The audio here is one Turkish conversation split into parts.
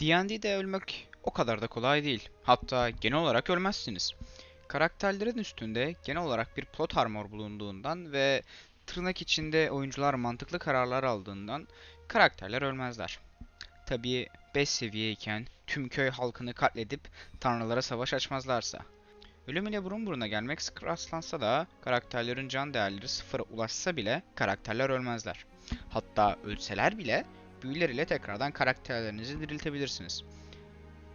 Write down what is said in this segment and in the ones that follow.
D&D'de ölmek o kadar da kolay değil. Hatta genel olarak ölmezsiniz. Karakterlerin üstünde genel olarak bir plot armor bulunduğundan ve tırnak içinde oyuncular mantıklı kararlar aldığından karakterler ölmezler. Tabii 5 seviyeyken tüm köy halkını katledip tanrılara savaş açmazlarsa. Ölüm ile burun buruna gelmek sık rastlansa da karakterlerin can değerleri sıfıra ulaşsa bile karakterler ölmezler. Hatta ölseler bile büyüler ile tekrardan karakterlerinizi diriltebilirsiniz.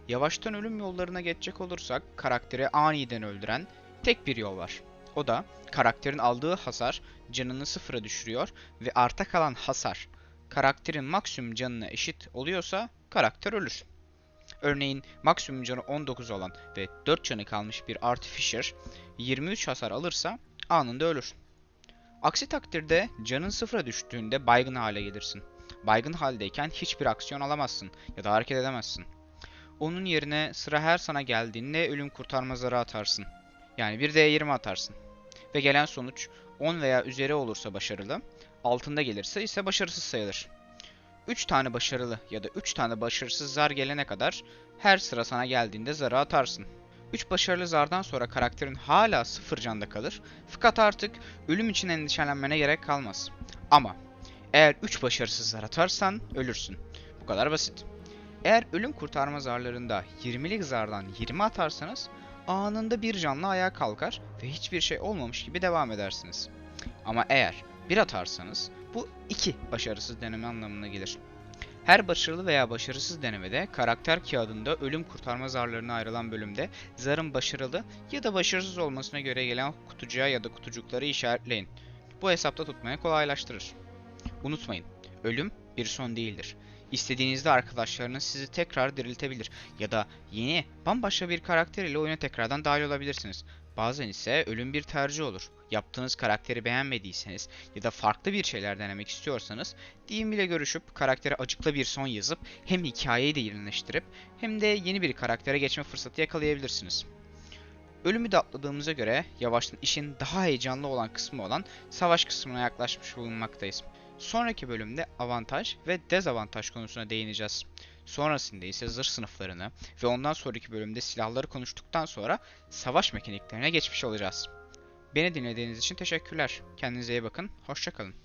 Yavaştan ölüm yollarına geçecek olursak karakteri aniden öldüren tek bir yol var. O da karakterin aldığı hasar canını sıfıra düşürüyor ve arta kalan hasar karakterin maksimum canına eşit oluyorsa karakter ölür. Örneğin maksimum canı 19 olan ve 4 canı kalmış bir Artificer 23 hasar alırsa anında ölür. Aksi takdirde canın sıfıra düştüğünde baygın hale gelirsin. Baygın haldeyken hiçbir aksiyon alamazsın ya da hareket edemezsin. Onun yerine sıra her sana geldiğinde ölüm kurtarma zarı atarsın. Yani bir D20 atarsın. Ve gelen sonuç 10 veya üzeri olursa başarılı, altında gelirse ise başarısız sayılır. 3 tane başarılı ya da 3 tane başarısız zar gelene kadar her sıra sana geldiğinde zarı atarsın. 3 başarılı zardan sonra karakterin hala 0 canda kalır fakat artık ölüm için endişelenmene gerek kalmaz. Ama eğer 3 başarısız zar atarsan ölürsün. Bu kadar basit. Eğer ölüm kurtarma zarlarında 20'lik zardan 20 atarsanız anında bir canlı ayağa kalkar ve hiçbir şey olmamış gibi devam edersiniz. Ama eğer 1 atarsanız bu 2 başarısız deneme anlamına gelir. Her başarılı veya başarısız denemede karakter kağıdında ölüm kurtarma zarlarına ayrılan bölümde zarın başarılı ya da başarısız olmasına göre gelen kutucuğa ya da kutucukları işaretleyin. Bu hesapta tutmaya kolaylaştırır. Unutmayın, ölüm bir son değildir. İstediğinizde arkadaşlarınız sizi tekrar diriltebilir ya da yeni, bambaşka bir karakter ile oyuna tekrardan dahil olabilirsiniz. Bazen ise ölüm bir tercih olur. Yaptığınız karakteri beğenmediyseniz ya da farklı bir şeyler denemek istiyorsanız DM ile görüşüp karaktere acıklı bir son yazıp hem hikayeyi de yenileştirip hem de yeni bir karaktere geçme fırsatı yakalayabilirsiniz. Ölümü de atladığımıza göre yavaştan işin daha heyecanlı olan kısmı olan savaş kısmına yaklaşmış bulunmaktayız. Sonraki bölümde avantaj ve dezavantaj konusuna değineceğiz. Sonrasında ise zırh sınıflarını ve ondan sonraki bölümde silahları konuştuktan sonra savaş mekaniklerine geçmiş olacağız. Beni dinlediğiniz için teşekkürler. Kendinize iyi bakın. Hoşçakalın.